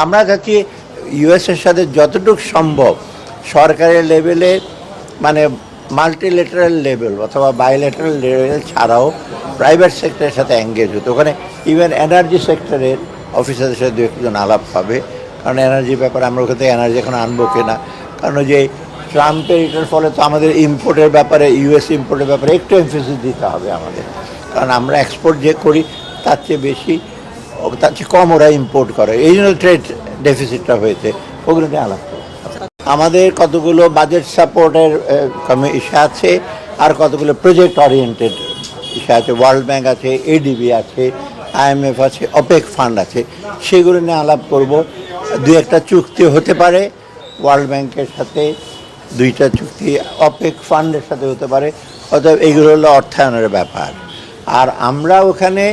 আমরা যাচ্ছি ইউএসের সাথে যতটুকু সম্ভব সরকারের লেভেলে মানে মাল্টিলেটারাল লেভেল অথবা বাইলেটারাল লেভেল ছাড়াও প্রাইভেট সেক্টরের সাথে এঙ্গেজ হতো। ওখানে ইভেন এনার্জি সেক্টরের অফিসারদের সাথে দু একজন আলাপ পাবে কারণ এনার্জি ব্যাপারে আমরা ওখান থেকে এনার্জি এখন আনব কিনা। কারণ ওই যে ট্রাম্পের এটার ফলে তো আমাদের ইম্পোর্টের ব্যাপারে ইউএস ইম্পোর্টের ব্যাপারে একটু এমফেসিস দিতে হবে আমাদের। কারণ আমরা এক্সপোর্ট যে করি, তার চেয়ে বেশি তার চেয়ে কম ওরা ইম্পোর্ট করে। এই জন্য ট্রেড ডেফিসিটটা হয়েছে। ওগুলো নিয়ে আলাপ। আমাদের কতগুলো বাজেট সাপোর্টের কমে ইস্যু আছে, আর কতগুলো প্রজেক্ট ওরিয়েন্টেড ইস্যু আছে। ওয়ার্ল্ড ব্যাংক আছে এডিবি আছে আইএমএফ আছে অপেক ফান্ড আছে। সেগুলো নিয়ে আলাপ করব। দু একটা চুক্তি হতে পারে ওয়ার্ল্ড ব্যাংকের সাথে। দুইটা চুক্তি অপেক ফান্ডের সাথে হতে পারে। অতএব এগুলো হলো অর্থায়নের ব্যাপার। আর আমরা ওখানে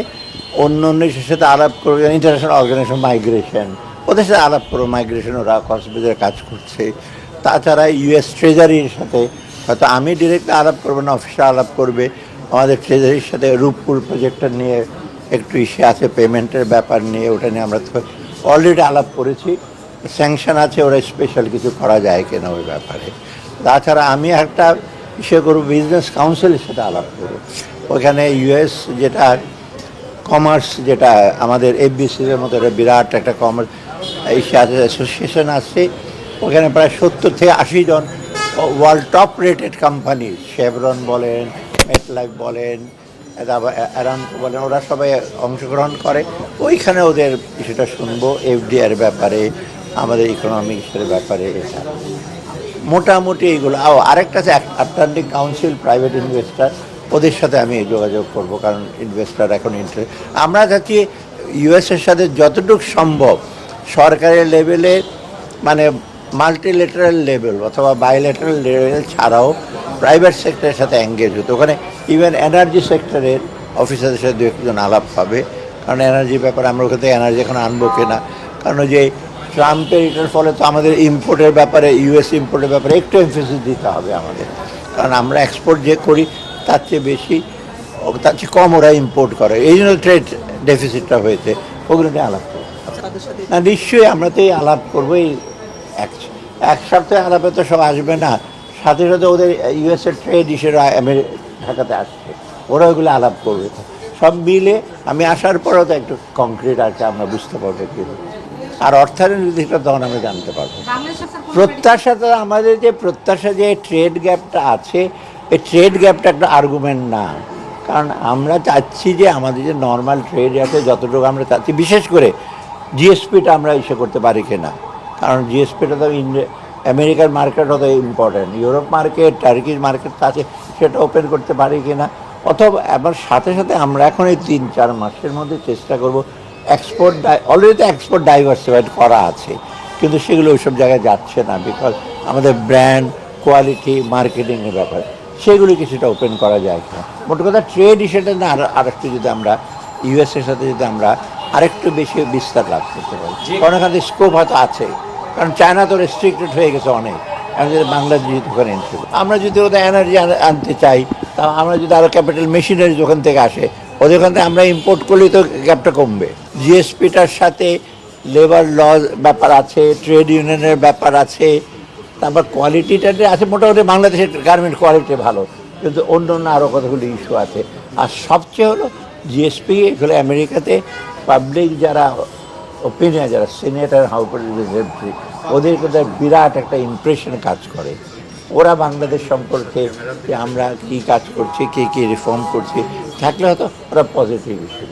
অন্য অন্য সাথে আলাপ করব ইন্টারন্যাশনাল অর্গানাইজেশন মাইগ্রেশন ওদের সাথে আলাপ করব মাইগ্রেশন ওরা কক্সবাজারে কাজ করছে। তাছাড়া ইউএস ট্রেজারির সাথে, হয়তো আমি ডিরেক্ট আলাপ করব না অফিসে আলাপ করবে। আমাদের ট্রেজারির সাথে রূপপুর প্রজেক্টটা নিয়ে একটু ইস্যু আছে পেমেন্টের ব্যাপার নিয়ে, ওটা নিয়ে আমরা অলরেডি আলাপ করেছি। স্যাংশন আছে, ওরা স্পেশাল কিছু করা যায় কিনা ওই ব্যাপারে। তাছাড়া আমি একটা ইসে করব বিজনেস কাউন্সিলের সাথে আলাপ করব। ওখানে ইউএস যেটা কমার্স যেটা আমাদের এফবিসির মতো একটা বিরাট একটা কমার্স অ্যাসোসিয়েশন আছে ওখানে প্রায় সত্তর থেকে আশি জন world top rated company Chevron বলেন মেটলাইফ বলেন, তারপর অ্যারামকো বলেন, ওরা সবাই অংশগ্রহণ করে। ওইখানে ওদের সেটা শুনব এফডিআর ব্যাপারে, আমাদের ইকোনমিক্সের ব্যাপারে এটা। মোটামুটি এইগুলো আরেকটা আছে আটলান্টিক কাউন্সিল প্রাইভেট ইনভেস্টার ওদের সাথে আমি যোগাযোগ করব, কারণ ইনভেস্টার এখন ইন্টারেস্ট আমরা যাচ্ছি ইউএসের সাথে যতটুকু সম্ভব সরকারের লেভেলে মানে মাল্টিলেটারাল লেভেল অথবা বাইলেটারাল লেভেল ছাড়াও প্রাইভেট সেক্টরের সাথে এঙ্গেজ হতো। ওখানে ইভেন এনার্জি সেক্টরের অফিসারদের সাথে দু একজন আলাপ পাবে কারণ এনার্জি ব্যাপারে আমরা ওখান থেকে এনার্জি এখন আনব কিনা। কারণ যে ট্রাম্পের এটার ফলে তো আমাদের ইম্পোর্টের ব্যাপারে ইউএস ইম্পোর্টের ব্যাপারে একটু এমফেসিস দিতে হবে আমাদের। কারণ আমরা এক্সপোর্ট যে করি তার চেয়ে বেশি তার চেয়ে কম ওরা ইম্পোর্ট করে। এই জন্য ট্রেড ডেফিসিটটা হয়েছে। ওগুলো নিয়ে আলাপ করব। না নিশ্চয়ই আমরা তো এই আলাপ করব এই এক এক সপ্তাহে আলাপে তো সব আসবে না। সাথে সাথে ওদের ইউএসএ ট্রেড হিসেবে ঢাকাতে আসছে। ওরা ওইগুলো আলাপ করবে। সব মিলে আমি আসার পরেও তো একটু কংক্রিট আছে আমরা বুঝতে পারব কি। আর অর্থনীতির দিকটা তখন আমরা জানতে পারব। প্রত্যাশা তো আমাদের যে প্রত্যাশা যে ট্রেড গ্যাপটা আছে এই ট্রেড গ্যাপটা একটা আর্গুমেন্ট না। কারণ আমরা চাচ্ছি যে আমাদের যে নর্মাল ট্রেড আছে, যতটুকু আমরা চাচ্ছি, বিশেষ করে জিএসপিটা আমরা ইসে করতে পারি কিনা। কারণ জিএসপিটা তো আমেরিকার মার্কেট অত important Europe market Turkish market আছে, সেটা ওপেন করতে পারি কিনা। অথবা আবার সাথে সাথে আমরা এখন এই তিন চার মাসের মধ্যে চেষ্টা করব এক্সপোর্ট অলরেডি তো এক্সপোর্ট ডাইভার্সিফাইড করা আছে। কিন্তু সেগুলো ওইসব জায়গায় যাচ্ছে না বিকজ আমাদের ব্র্যান্ড কোয়ালিটি মার্কেটিংয়ের ব্যাপার। সেগুলি কিছুটা ওপেন করা যায় কিনা। মোট কথা ট্রেড হিসেবে না আর আরেকটু যদি আমরা ইউএসের সাথে যদি আমরা আরেকটু বেশি বিস্তার লাভ করতে পারি। কারণ এখানে স্কোপ হয়তো আছে। কারণ চায়না তো রেস্ট্রিক্টেড হয়ে গেছে অনেক। যদি বাংলাদেশ যেহেতু ওখানে এন্ট্রি আমরা যদি ওদের এনার্জি আনতে চাই তা আমরা যদি আরও ক্যাপিটাল মেশিনারি ওখান থেকে আসে ওদের ওখান থেকে আমরা ইম্পোর্ট করলেই তো গ্যাপটা কমবে। জিএসপিটার সাথে লেবার ল ব্যাপার আছে ট্রেড ইউনিয়নের ব্যাপার আছে তারপর কোয়ালিটিটাতে আছে, মোটামুটি বাংলাদেশের গার্মেন্ট কোয়ালিটি ভালো। কিন্তু অন্য অন্য আরও কতগুলো ইস্যু আছে। আর সবচেয়ে হলো জিএসপি এগুলো আমেরিকাতে পাবলিক যারা ওপিনিয়ন যারা সিনেটার হাউস রিপ্রেজেন্টেটিভ ওদের কোথায় বিরাট একটা ইমপ্রেশন কাজ করে। ওরা বাংলাদেশ সম্পর্কে যে আমরা কী কাজ করছি, কী কী রিফর্ম করছি, থাকলে হয়তো ওরা পজিটিভ ইস্যু